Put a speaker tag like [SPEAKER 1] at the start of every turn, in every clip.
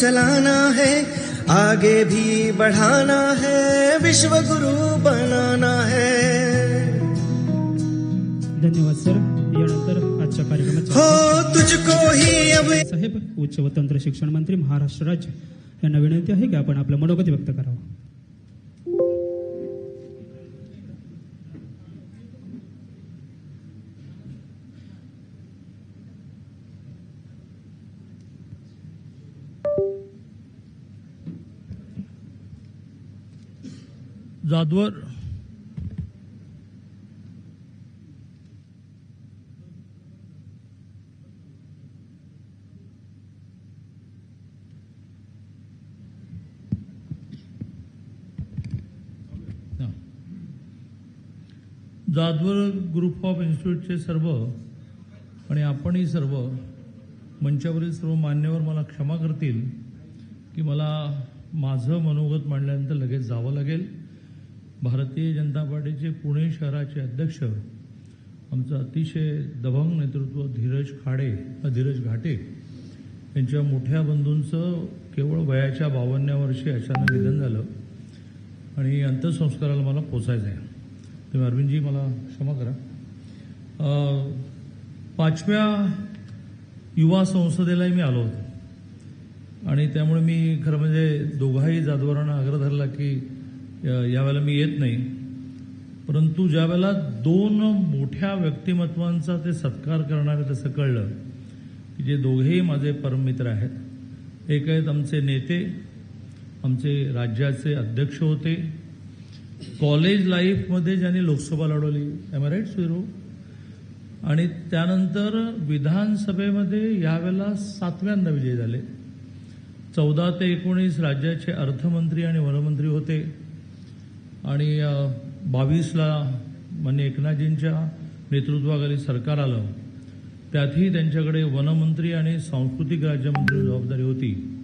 [SPEAKER 1] चलाना है आगे भी बढ़ाना है विश्व गुरु बनाना है।
[SPEAKER 2] धन्यवाद सर। यानंतर आजच्या
[SPEAKER 1] हो तुझको ही अब
[SPEAKER 2] साहेब उच्च व तंत्र शिक्षण मंत्री महाराष्ट्र राज्य. यांना विनंती आहे की आपण आपलं मनोगत व्यक्त करावं?
[SPEAKER 3] जाधवर हा. जादवर ग्रुप ऑफ इन्स्टिट्यूटचे सर्व आणि आपणही सर्व मंचावरील सर्व मान्यवर मला क्षमा करतील की मला माझं मनोगत मांडल्यानंतर लगेच जावं लागेल भारतीय जनता पार्टीचे पुणे शहराचे अध्यक्ष आमचं अतिशय दबंग नेतृत्व धीरज खाडे धीरज घाटे यांच्या मोठ्या बंधूंचं केवळ वयाच्या बावन्न्या वर्षी अचानक निधन झालं आणि अंत्यसंस्काराला मला पोचायचं आहे. तुम्ही अरविंदजी मला क्षमा करा. पाचव्या युवा संसदेलाही मी आलो होतो. आणि त्यामुळे मी खरं म्हणजे दोघाही जाधवरांना आग्रह धरला की यावेळेला मी येत नाही. परंतु ज्यावेळेला दोन मोठ्या व्यक्तिमत्वांचा ते सत्कार करणारे तसं कळलं की जे दोघेही माझे परममित्र आहेत. एक आहेत आमचे नेते आमचे राज्याचे अध्यक्ष होते. कॉलेज लाईफमध्ये ज्यांनी लोकसभा लढवली एम राईट सुरू आणि त्यानंतर विधानसभेमध्ये यावेळेला सातव्यांदा विजयी झाले. चौदा ते एकोणीस राज्याचे अर्थमंत्री आणि वनमंत्री होते. आणि बावीसला मान्य एकनाथजींच्या नेतृत्वाखाली सरकार आलं. त्यातही त्यांच्याकडे वनमंत्री आणि सांस्कृतिक राज्यमंत्री जबाबदारी होती.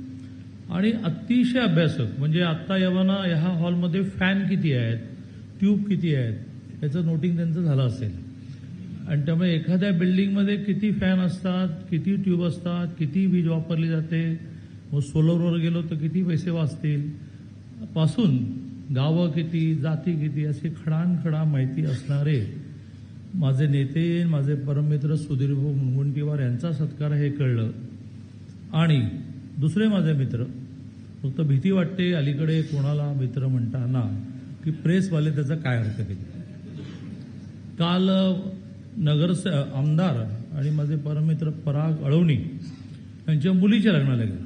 [SPEAKER 3] आणि अतिशय अभ्यासक म्हणजे आत्ता यवना ह्या हॉलमध्ये फॅन किती आहेत ट्यूब किती आहेत याचं नोटिंग त्यांचं झालं असेल. आणि त्यामुळे एखाद्या बिल्डिंगमध्ये किती फॅन असतात किती ट्यूब असतात किती वीज वापरली जाते मग सोलरवर गेलो तर किती पैसे वाचतील? पासून गावं किती जाती किती असे खडानखडा माहिती असणारे माझे नेते माझे परममित्र सुधीरभाऊ मुनगुंटीवार यांचा सत्कार हे कळलं. आणि दुसरे माझे मित्र फक्त भीती वाटते अलीकडे कोणाला मित्र म्हणताना की प्रेसवाले त्याचा काय अर्थ केला काल नगर आमदार आणि माझे परममित्र पराग अळवणी यांच्या मुलीच्या लग्नाला गेलो.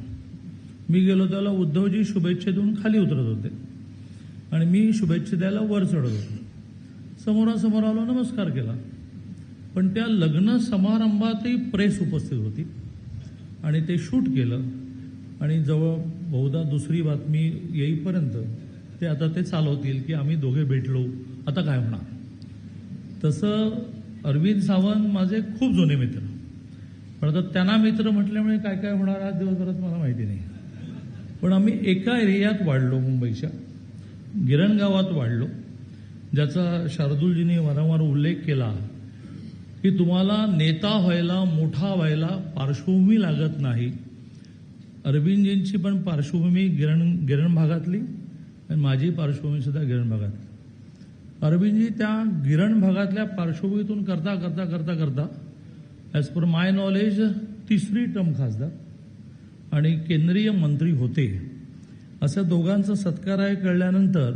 [SPEAKER 3] मी गेलो त्याला उद्धवजी शुभेच्छेतून देऊन खाली उतरत होते. आणि मी शुभेच्छा द्यायला वर चढत होतो. समोरासमोर आलो नमस्कार केला. पण त्या लग्न समारंभातही प्रेस उपस्थित होती. आणि ते शूट केलं. आणि जवळ बहुधा दुसरी बातमी येईपर्यंत ते आता ते चालवतील की आम्ही दोघे भेटलो. आता काय होणार? तसं अरविंद सावंत माझे खूप जुने मित्र. पण आता त्यांना मित्र म्हटल्यामुळे काय काय होणार आज दिवसभरात मला माहिती नाही. पण आम्ही एका एरियात वाढलो मुंबईच्या. गिरण गावात वाढलो. ज्याचा शार्दूलजींनी वारंवार उल्लेख केला की तुम्हाला नेता व्हायला मोठा व्हायला पार्श्वभूमी लागत नाही. अरविंदजींची पण पार्श्वभूमी गिरण गिरण भागातली आणि माझी पार्श्वभूमी सुद्धा गिरण भागातली. अरविंदजी त्या गिरण भागातल्या पार्श्वभूमीतून करता करता करता करता ॲज पर माय नॉलेज तिसरी टर्म खासदार आणि केंद्रीय मंत्री होते. असं दोघांचा सत्कार आहे कळल्यानंतर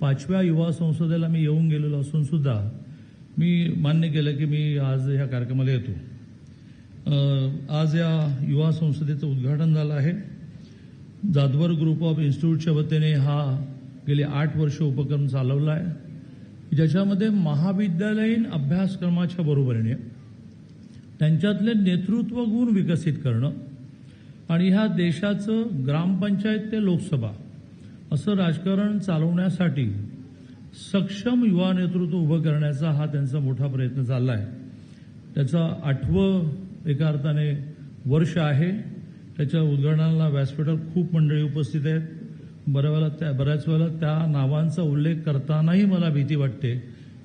[SPEAKER 3] पाचव्या युवा संसदेला मी येऊन गेलेलो असून सुद्धा मी मान्य केलं की मी आज ह्या कार्यक्रमाला येतो. आज या युवा संसदेचं उद्घाटन झालं आहे. जाधवर ग्रुप ऑफ इन्स्टिट्यूटच्या वतीने हा गेले आठ वर्ष उपक्रम चालवला आहे. ज्याच्यामध्ये महाविद्यालयीन अभ्यासक्रमाच्या बरोबरीने त्यांच्यातले नेतृत्व गुण विकसित करणं आणि ह्या देशाचं ग्रामपंचायत ते लोकसभा असं राजकारण चालवण्यासाठी सक्षम युवा नेतृत्व उभं करण्याचा हा त्यांचा मोठा प्रयत्न चालला आहे त्याचा आठवं एका अर्थाने वर्ष आहे. त्याच्या उद्घाटनाला व्यासपीठात खूप मंडळी उपस्थित आहेत. बऱ्या वेळेला त्या बऱ्याच वेळेला त्या नावांचा उल्लेख करतानाही मला भीती वाटते.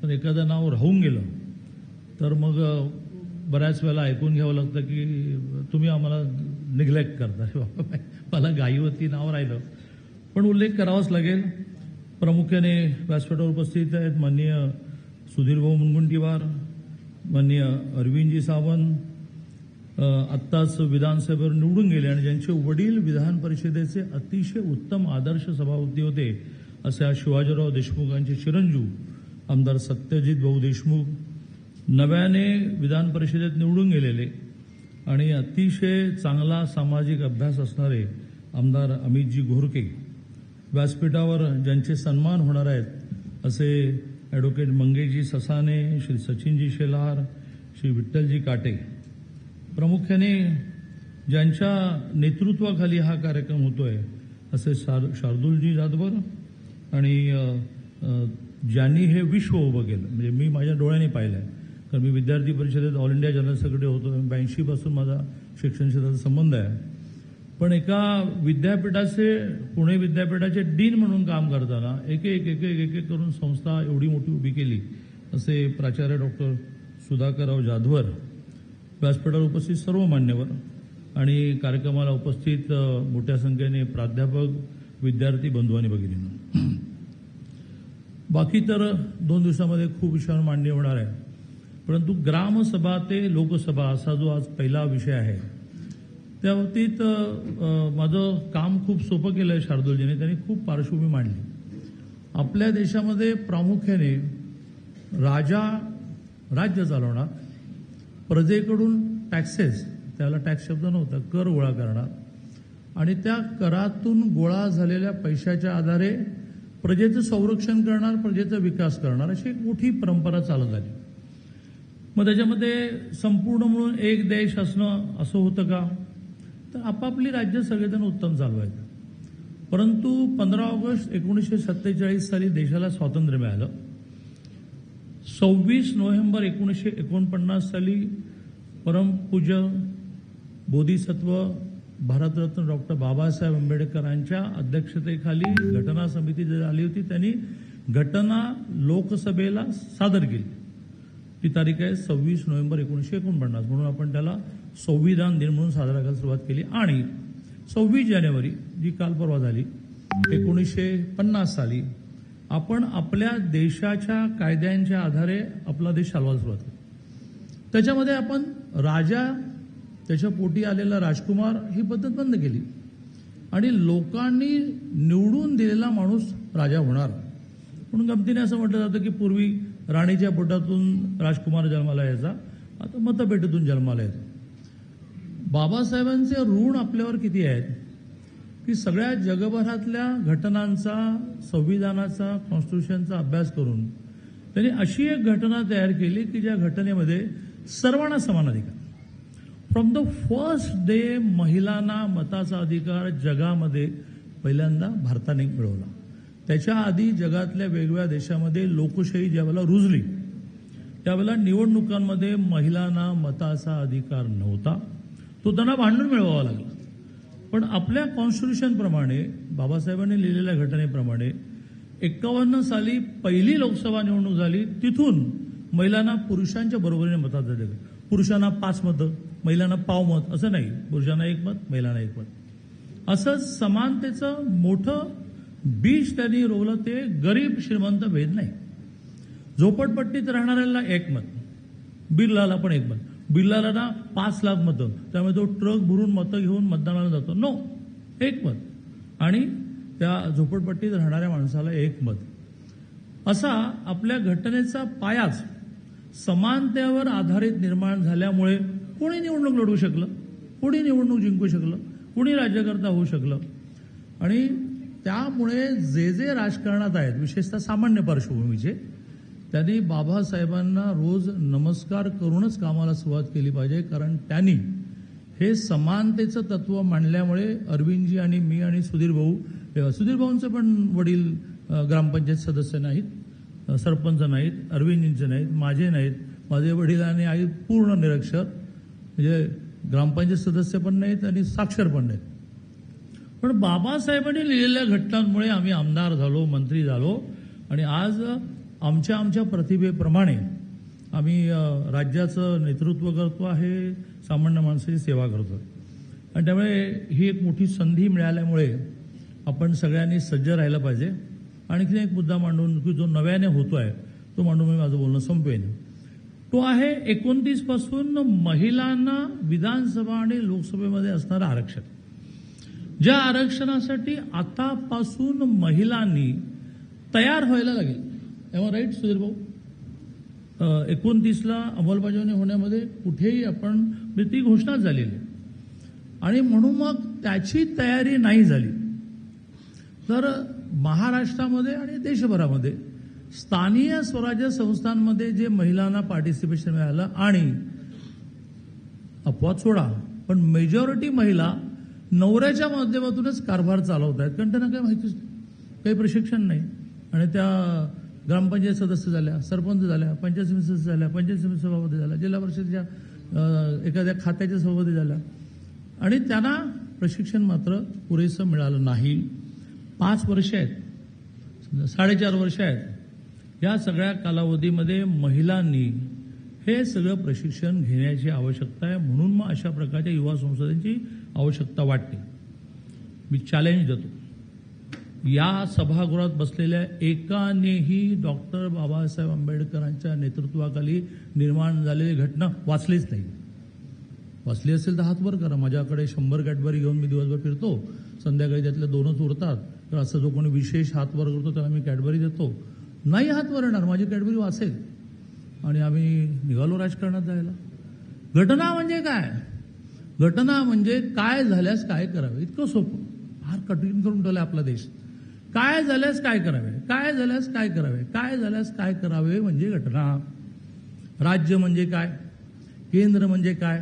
[SPEAKER 3] पण एखादं नाव राहून गेलं तर मग बऱ्याच वेळेला ऐकून घ्यावं लागतं की तुम्ही आम्हाला निग्लेक्ट करता मला गाईवती नाव राहिलं. पण उल्लेख करावाच लागेल. प्रामुख्याने व्यासपीठावर उपस्थित आहेत माननीय सुधीरभाऊ मुनगुंटीवार माननीय अरविंदजी सावंत आत्ताच विधानसभेवर निवडून गेले आणि ज्यांचे वडील विधान परिषदेचे अतिशय उत्तम आदर्श सभापती होते असे शिवाजीराव देशमुखांचे चिरंजीव आमदार सत्यजित भाऊ देशमुख नव्याने विधान परिषदेत निवडून गेलेले. आणि अतिशय चांगला सामाजिक अभ्यास असणारे आमदार अमितजी घोरके व्यासपीठावर ज्यांचे सन्मान होणार आहेत असे ॲडव्होकेट मंगेशजी ससाने श्री सचिनजी शेलार श्री विठ्ठलजी काटे. प्रामुख्याने ज्यांच्या नेतृत्वाखाली हा कार्यक्रम होतोय असे शार शार्दूलजी जाधवर आणि ज्यांनी हे विश्व उभं केलं म्हणजे मी माझ्या डोळ्याने पाहिलं आहे कारण मी विद्यार्थी परिषदेत ऑल इंडिया जनरल सेक्रेटरी होतो. ब्याऐंशीपासून माझा शिक्षण क्षेत्राचा संबंध आहे. पण एका विद्यापीठाचे पुणे विद्यापीठाचे डीन म्हणून काम करताना एक एक एक एक एक एक करून संस्था एवढी मोठी उभी केली. असे प्राचार्य डॉक्टर सुधाकरराव जाधवर व्यासपीठावर उपस्थित सर्व मान्यवर आणि कार्यक्रमाला उपस्थित मोठ्या संख्येने प्राध्यापक विद्यार्थी बंधू आणि भगिनींनो बाकी तर दोन दिवसामध्ये खूप विषयावर मांडणी होणार आहे. परंतु ग्रामसभा ते लोकसभा असा जो आज पहिला विषय आहे त्या बाबतीत माझं काम खूप सोपं केलं आहे शार्दूलजीने त्यांनी खूप पार्श्वभूमी मांडली. आपल्या देशामध्ये प्रामुख्याने राजा राज्य चालवणार प्रजेकडून टॅक्सेस त्याला टॅक्स शब्द नव्हता कर गोळा करणार आणि त्या करातून गोळा झालेल्या पैशाच्या आधारे प्रजेचं संरक्षण करणार प्रजेचा विकास करणार अशी एक मोठी परंपरा चालत आली. मग त्याच्यामध्ये संपूर्ण म्हणून एक देश असणं असं होतं का? तर आपापली राज्य सगळेजण उत्तम चालू आहेत परंतु पंधरा ऑगस्ट एकोणीसशे सत्तेचाळीस साली देशाला स्वातंत्र्य मिळालं. सव्वीस नोव्हेंबर एकोणीसशे एकोणपन्नास साली परमपूज्य बोधिसत्व भारतरत्न डॉक्टर बाबासाहेब आंबेडकरांच्या अध्यक्षतेखाली घटना समिती जी आली होती त्यांनी घटना लोकसभेला सादर केली. ती तारीख आहे सव्वीस नोव्हेंबर एकोणीसशे एकोणपन्नास. म्हणून आपण त्याला संविधान दिन म्हणून साजरा करायला सुरुवात केली. आणि सव्वीस जानेवारी जी काल परवा झाली एकोणीसशे पन्नास साली आपण आपल्या देशाच्या कायद्यांच्या आधारे आपला देश चालवायला सुरुवात केली. त्याच्यामध्ये आपण राजा त्याच्या पोटी आलेला राजकुमार ही पद्धत बंद केली. आणि लोकांनी निवडून दिलेला माणूस राजा होणार. म्हणून गमतीने असं म्हटलं जातं की पूर्वी राणीच्या पोटातून राजकुमार जन्माला यायचा. आता मतपेटीतून जन्माला येतो. बाबासाहेबांचे ऋण आपल्यावर किती आहेत? की सगळ्या जगभरातल्या घटनांचा संविधानाचा कॉन्स्टिट्यूशनचा अभ्यास करून त्यांनी अशी एक घटना तयार केली की ज्या घटनेमध्ये सर्वांना समान अधिकार. फ्रॉम द फर्स्ट डे महिलांना मताचा अधिकार जगामध्ये पहिल्यांदा भारताने मिळवला. त्याच्या आधी जगातल्या वेगवेगळ्या देशामध्ये लोकशाही ज्यावेळेला रुजली त्यावेळेला निवडणुकांमध्ये महिलांना मताचा अधिकार नव्हता. तो त्यांना भांडून मिळवावा लागला. पण आपल्या कॉन्स्टिट्यूशनप्रमाणे बाबासाहेबांनी लिहिलेल्या घटनेप्रमाणे एक्कावन्न साली पहिली लोकसभा निवडणूक झाली तिथून महिलांना पुरुषांच्या बरोबरीने मतात दिलं. पुरुषांना पाच मतं महिलांना पाव मत असं नाही. पुरुषांना एक मत महिलांना एक मत. असं समानतेचं मोठं बीज त्यांनी रोवलं ते गरीब श्रीमंत भेद नाही. झोपडपट्टीत राहणाऱ्याला एक मत बिर्लाला पण एक मत. बिर्लाला ना पाच लाख मतं त्यामुळे तो ट्रक भरून मतं घेऊन मतदानाला जातो. नो एक मत. आणि त्या झोपडपट्टीत राहणाऱ्या माणसाला एक मत. असा आपल्या घटनेचा पायाच समानतेवर आधारित निर्माण झाल्यामुळे कोणी निवडणूक लढवू शकलं? कोणी निवडणूक जिंकू शकलं? कोणी राज्यकर्ता होऊ शकलं? आणि त्यामुळे जे जे राजकारणात आहेत विशेषतः सामान्य पार्श्वभूमीचे त्यांनी बाबासाहेबांना रोज नमस्कार करूनच कामाला सुरुवात केली पाहिजे कारण त्यांनी हे समानतेचं तत्व मांडल्यामुळे अरविंदजी आणि मी आणि सुधीर भाऊ सुधीर भाऊंचे पण वडील ग्रामपंचायत सदस्य नाहीत सरपंच नाहीत अरविंदजींचे नाहीत माझे नाहीत. माझे वडील आणि आई पूर्ण निरक्षर म्हणजे ग्रामपंचायत सदस्य पण नाहीत आणि साक्षर पण नाहीत. पण बाबासाहेबांनी लिहिलेल्या घटनांमुळे आम्ही आमदार झालो मंत्री झालो आणि आज आमच्या आमच्या प्रतिभेप्रमाणे आम्ही राज्याचं नेतृत्व करतो आहे सामान्य माणसाची सेवा करतो आणि त्यामुळे ही एक मोठी संधी मिळाल्यामुळे आपण सगळ्यांनी सज्ज राहायला पाहिजे. आणखीन एक मुद्दा मांडून की जो नव्याने होतो आहे तो मांडून मी माझं बोलणं संपवेन तो आहे एकोणतीसपासून महिलांना विधानसभा आणि लोकसभेमध्ये असणारं आरक्षण. ज्या आरक्षणासाठी आतापासून महिलांनी तयार व्हायला लागेल. एव्हा राईट सुधीर भाऊ? एकोणतीसला अंमलबजावणी होण्यामध्ये कुठेही आपण म्हणजे ती घोषणा झालेली आहे. आणि म्हणून मग त्याची तयारी नाही झाली. तर महाराष्ट्रामध्ये आणि देशभरामध्ये स्थानीय स्वराज्य संस्थांमध्ये जे महिलांना पार्टिसिपेशन मिळालं आणि अपवाद सोडा पण मेजॉरिटी महिला नवऱ्याच्या माध्यमातूनच कारभार चालवत आहेत कारण त्यांना काही माहितीच नाही. काही प्रशिक्षण नाही. आणि त्या ग्रामपंचायत सदस्य झाल्या सरपंच झाल्या पंचायत समिती सदस्य झाल्या पंचायत समिती सभापती झाल्या जिल्हा परिषदेच्या एखाद्या खात्याच्या सभापती झाल्या. आणि त्यांना प्रशिक्षण मात्र पुरेसं मिळालं नाही. पाच वर्ष आहेत. साडेचार वर्ष आहेत. या सगळ्या कालावधीमध्ये महिलांनी हे सगळं प्रशिक्षण घेण्याची आवश्यकता आहे. म्हणून मग अशा प्रकारच्या युवा संसदेची आवश्यकता वाटते. मी चॅलेंज देतो. या सभागृहात बसलेल्या एकानेही डॉक्टर बाबासाहेब आंबेडकरांच्या नेतृत्वाखाली निर्माण झालेली घटना वाचलीच नाही. वाचली असेल तर हात वर करा. माझ्याकडे शंभर कॅडबरी घेऊन मी दिवसभर फिरतो. संध्याकाळी त्यातले दोनच उरतात. तर असं जो कोणी विशेष हातवर करतो त्याला मी कॅडबरी देतो. नाही हातवर येणार माझी कॅडबरी वाचेल. आणि आम्ही निघालो राजकारणात जायला. घटना म्हणजे काय? घटना म्हणजे काय झाल्यास काय करावे? इतकं सोपं. फार कठीण करून ठेवलं आपला देश. काय झाल्यास काय करावे? काय झाल्यास काय करावे? काय झाल्यास काय करावे म्हणजे घटना. राज्य म्हणजे काय? केंद्र म्हणजे काय?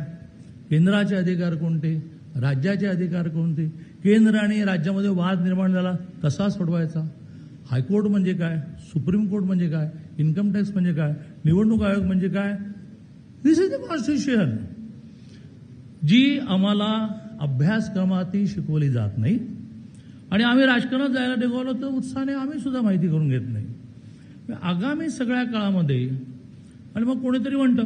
[SPEAKER 3] केंद्राचे अधिकार कोणते? राज्याचे अधिकार कोणते? केंद्र आणि राज्यामध्ये वाद निर्माण झाला कसा सोडवायचा? हायकोर्ट म्हणजे काय? सुप्रीम कोर्ट म्हणजे काय? इन्कम टॅक्स म्हणजे काय? निवडणूक आयोग म्हणजे काय? दिस इज द कॉन्स्टिट्युशन जी आम्हाला अभ्यासक्रमातही शिकवली जात नाही. आणि आम्ही राजकारणात जायला निघालो तर उत्साहाने आम्ही सुद्धा माहिती करून घेत नाही. आगामी सगळ्या काळामध्ये आणि मग कोणीतरी म्हणतं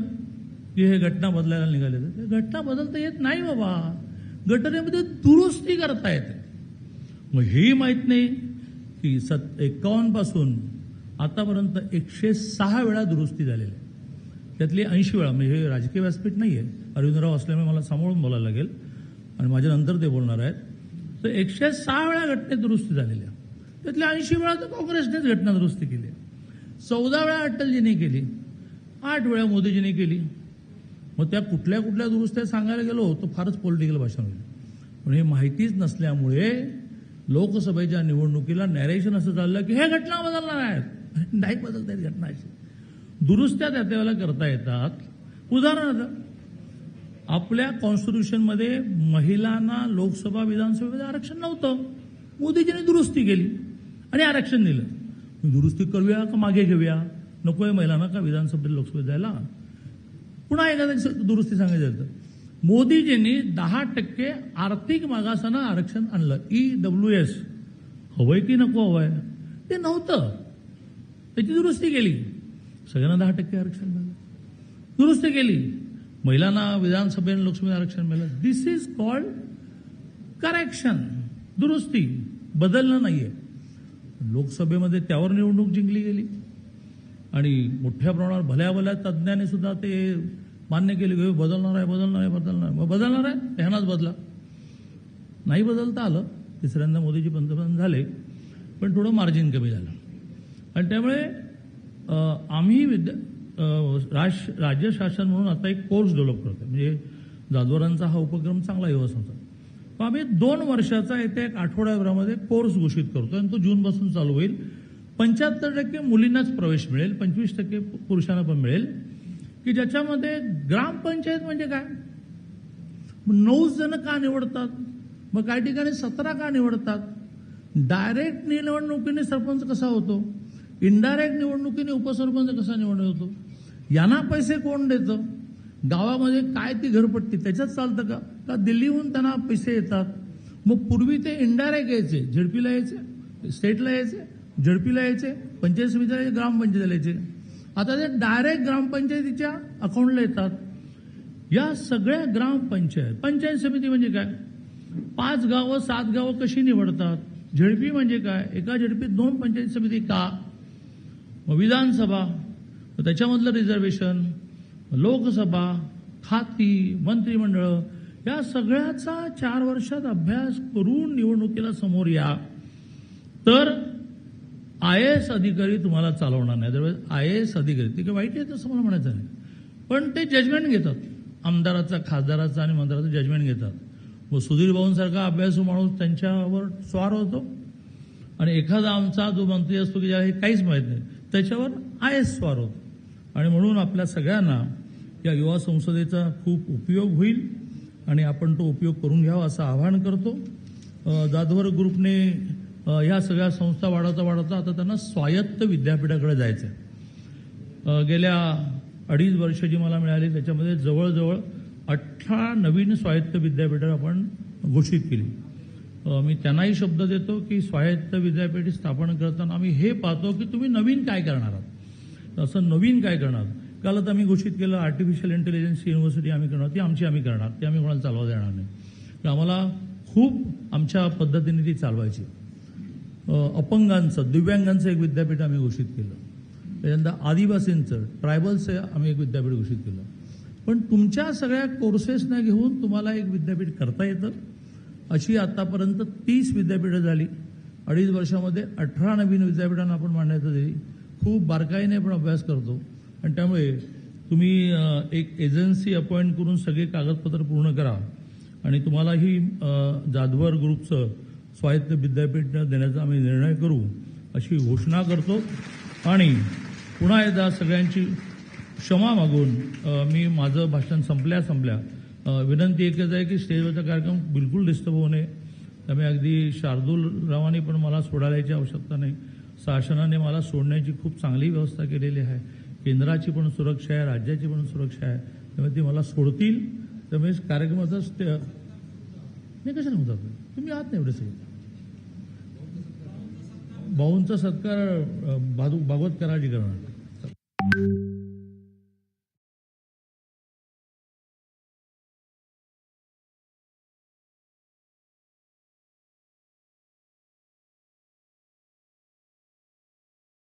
[SPEAKER 3] की हे घटना बदलायला निघाले तर घटना बदलता येत नाही बाबा. घटनेमध्ये दुरुस्ती करता येते. मग हेही माहीत नाही की सत एक्कावन्नपासून आतापर्यंत एकशे सहा वेळा दुरुस्ती झालेली आहे. त्यातली ऐंशी वेळा म्हणजे हे राजकीय व्यासपीठ नाही आहे अरविंदराव असल्यामुळे मला सांभाळून बोलायला लागेल. आणि माझ्यानंतर ते बोलणार आहेत. तर एकशे सहा वेळा घटनेत दुरुस्ती झालेल्या. त्यातल्या ऐंशी वेळा तर काँग्रेसनेच घटना दुरुस्ती केली. चौदा वेळा अटलजीने केली. आठ वेळा मोदीजींनी केली. मग त्या कुठल्या कुठल्या दुरुस्त्या सांगायला गेलो तर फारच पॉलिटिकल भाषण होईल. पण हे माहितीच नसल्यामुळे लोकसभेच्या निवडणुकीला नॅरेशन असं चाललं की हे घटना बदलणार आहेत. नाही बदलता येत घटना अशी. दुरुस्त्या त्या त्यावेळेला करता येतात. उदाहरणार्थ आपल्या कॉन्स्टिट्यूशनमध्ये महिलांना लोकसभा विधानसभेमध्ये आरक्षण नव्हतं. मोदीजींनी दुरुस्ती केली आणि आरक्षण दिलं. दुरुस्ती करूया का मागे घेऊया? नको आहे महिलांना का विधानसभेत लोकसभेत जायला? पुन्हा एखाद्या दुरुस्ती सांगायचं तर मोदीजींनी दहा टक्के आर्थिक मागासानं आरक्षण आणलं. ई डब्ल्यू एस हवंय की नको हवंय? ते नव्हतं. त्याची दुरुस्ती केली. सगळ्यांना दहा टक्के आरक्षण मिळालं. दुरुस्ती केली. महिलांना विधानसभेने लोकसभेत आरक्षण मिळालं. दिस इज कॉल्ड करेक्शन दुरुस्ती. बदलणं नाहीये. लोकसभेमध्ये त्यावर निवडणूक जिंकली गेली. आणि मोठ्या प्रमाणावर भल्या भल्या तज्ज्ञांनी सुद्धा ते मान्य केले की बदलणार आहे बदलणार आहे बदलणार आहे. मग बदलणार आहे? ह्यानाच बदला. नाही बदलता आलं. तिसऱ्यांदा मोदीजी पंतप्रधान झाले. पण थोडं मार्जिन कमी झालं. आणि त्यामुळे आम्ही विद्या राज राज्य शासन म्हणून आता एक कोर्स डेव्हलप करतो म्हणजे जाधवरांचा हा उपक्रम चांगला युवा संस्था मग आम्ही दोन वर्षाचा येत्या एक आठवड्याभरामध्ये कोर्स घोषित करतो आणि तो जूनपासून चालू होईल. पंच्याहत्तर टक्के मुलींनाच प्रवेश मिळेल पंचवीस टक्के पुरुषांना पण मिळेल. की ज्याच्यामध्ये ग्रामपंचायत म्हणजे काय? नऊ जण का निवडतात? मग काही ठिकाणी सतरा का निवडतात? डायरेक्ट निवडणुकीने सरपंच कसा होतो? इनडायरेक्ट निवडणुकीने उपसरपंच कसा निवडणूक होतो यांना पैसे कोण देतं? गावामध्ये काय ती घरपट्टी? त्याच्यात चालतं का? का दिल्लीहून त्यांना पैसे येतात? मग पूर्वी ते इनडायरेक्ट यायचे. झेडपीला यायचे स्टेटला यायचे झेडपीला यायचे पंचायत समितीला यायचे ग्रामपंचायतीला यायचे. आता ते डायरेक्ट ग्रामपंचायतीच्या अकाउंटला येतात. या सगळ्या ग्रामपंचायत पंचायत समिती म्हणजे काय? पाच गावं सात गावं कशी निवडतात? झेडपी म्हणजे काय? एका झेडपीत दोन पंचायत समिती का? मग विधानसभा तर त्याच्यामधलं रिझर्वेशन लोकसभा खाती मंत्रिमंडळ या सगळ्याचा चार वर्षात अभ्यास करून निवडणुकीला समोर या. तर आय एस अधिकारी तुम्हाला चालवणार नाही. अदरवाईज आय एस अधिकारी ते काही वाईट आहे तसं मला म्हणायचं नाही. पण ते जजमेंट घेतात. आमदाराचा खासदाराचा आणि मंत्र्याचा जजमेंट घेतात. मग सुधीर भाऊंसारखा अभ्यासू माणूस त्यांच्यावर स्वार होतो. आणि एखादा आमचा जो मंत्री असतो की ज्याला हे काहीच माहीत नाही त्याच्यावर आय एस स्वार होतो. आणि म्हणून आपल्या सगळ्यांना या युवा संसदेचा खूप उपयोग होईल आणि आपण तो उपयोग करून घ्यावा असं आवाहन करतो. जाधवर ग्रुपने ह्या सगळ्या संस्था वाढवता वाढवता आता त्यांना स्वायत्त विद्यापीठाकडे जायचं आहे गेल्या अडीच वर्ष जी मला मिळाली त्याच्यामध्ये जवळजवळ अठरा नवीन स्वायत्त विद्यापीठं आपण घोषित केली. मी त्यांनाही शब्द देतो की स्वायत्त विद्यापीठ स्थापन करताना आम्ही हे पाहतो की तुम्ही नवीन काय करणार आहात? तर असं नवीन काय करणार? काल आता आम्ही घोषित केलं आर्टिफिशियल इंटेलिजन्स युनिव्हर्सिटी आम्ही करणार ती आमची आम्ही करणार ती आम्ही कोणाला चालवा देणार नाही. तर आम्हाला खूप आमच्या पद्धतीने ती चालवायची. अपंगांचं दिव्यांगांचं एक विद्यापीठ आम्ही घोषित केलं. त्याच्यानंतर आदिवासींचं ट्रायबल्सचं आम्ही एक विद्यापीठ घोषित केलं. पण तुमच्या सगळ्या कोर्सेसना घेऊन तुम्हाला एक विद्यापीठ करता येतं. अशी आतापर्यंत तीस विद्यापीठं झाली. अडीच वर्षामध्ये अठरा नवीन विद्यापीठांना आपण मान्यता दिली. खूप बारकाईने आपण अभ्यास करतो. आणि त्यामुळे तुम्ही एक एजन्सी अपॉइंट करून सगळे कागदपत्र पूर्ण करा. आणि तुम्हालाही जाधवर ग्रुपचं स्वायत्त विद्यापीठ देण्याचा आम्ही निर्णय करू अशी घोषणा करतो. आणि पुन्हा एकदा सगळ्यांची क्षमा मागून मी माझं भाषण संपल्या संपल्या विनंती एकच आहे की स्टेजवरचा कार्यक्रम बिलकुल डिस्टर्ब होऊ नये. त्यामुळे अगदी शार्दूल रावांनी पण मला सोडायला यायची आवश्यकता नाही. शासनाने मला सोडण्याची खूप चांगली व्यवस्था केलेली आहे. केंद्राची पण सुरक्षा आहे राज्याची पण सुरक्षा आहे. त्यामुळे ती मला सोडतील. त्यामुळे कार्यक्रमाचा स्टे कशाला म्हणतात तुम्ही आहात नाही एवढे सगळे. भाऊंचा सत्कार अ, भागवत कराजी करणार.